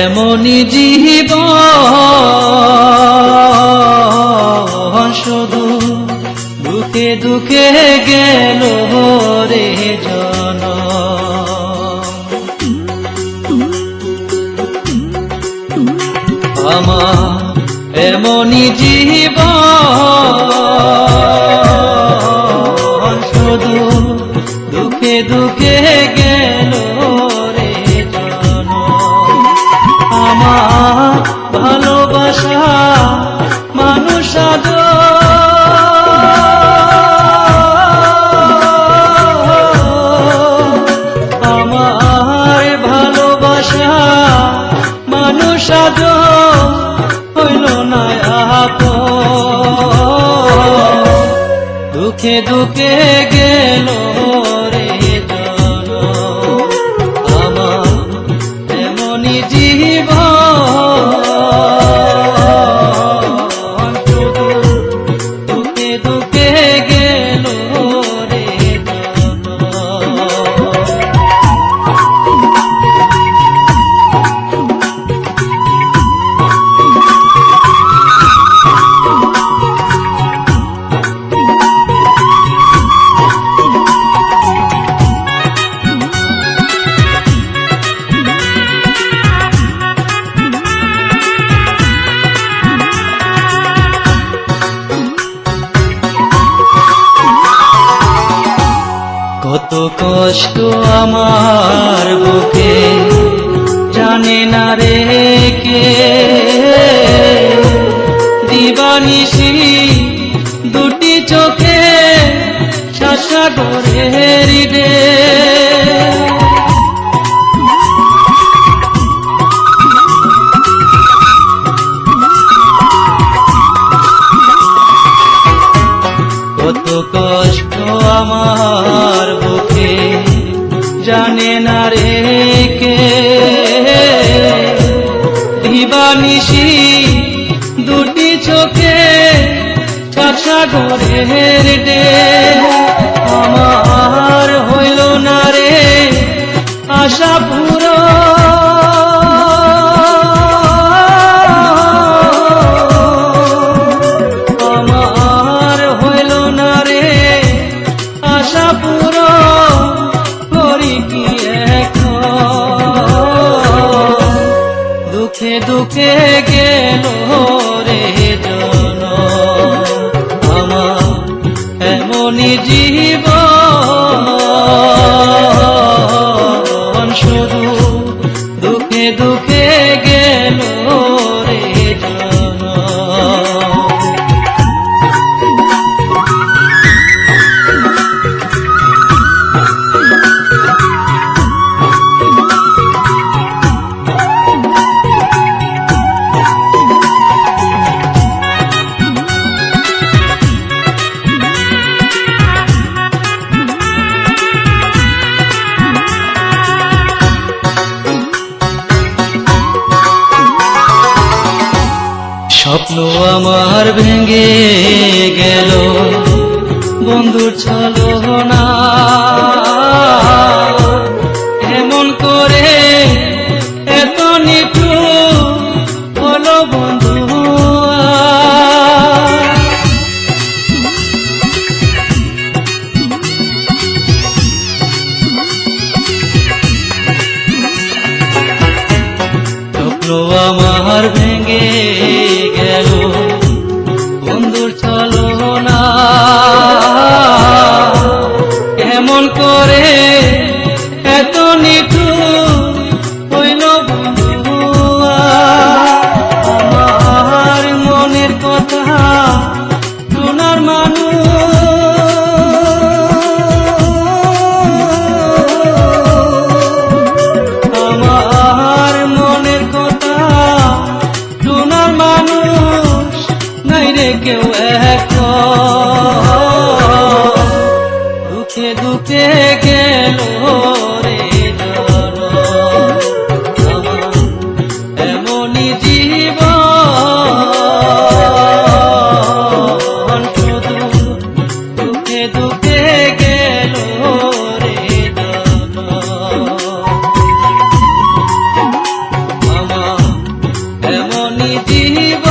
এমনই জীব শুধু দুঃখে দুঃখে গেল রে জন। আমার এমনই জীব শুধু দুঃখে দুঃখে গেল আমার ভালোবাসা মানুষ হইল না আপ দুঃখে দুঃখে গেল কত কষ্ট আমার বুকে জানে না রে কে। দিবানিসি দুটি চোখে শাসা করে রে। ঘরের ডে আমার হইল না রে, আশা পুরো। আমার হইল না রে, আশা পুরো। করি কি দুঃখে দুঃখে গেল জীব। শুধু দুঃখে দুঃখে স্বপ্ন আমার ভেঙে গেল। বন্ধুর ছলো কথা শোনার মানুষ কথা শোনার মানুষ নাই কেউ এক। দুঃখে দুঃখে গেল রে। এমনই জীব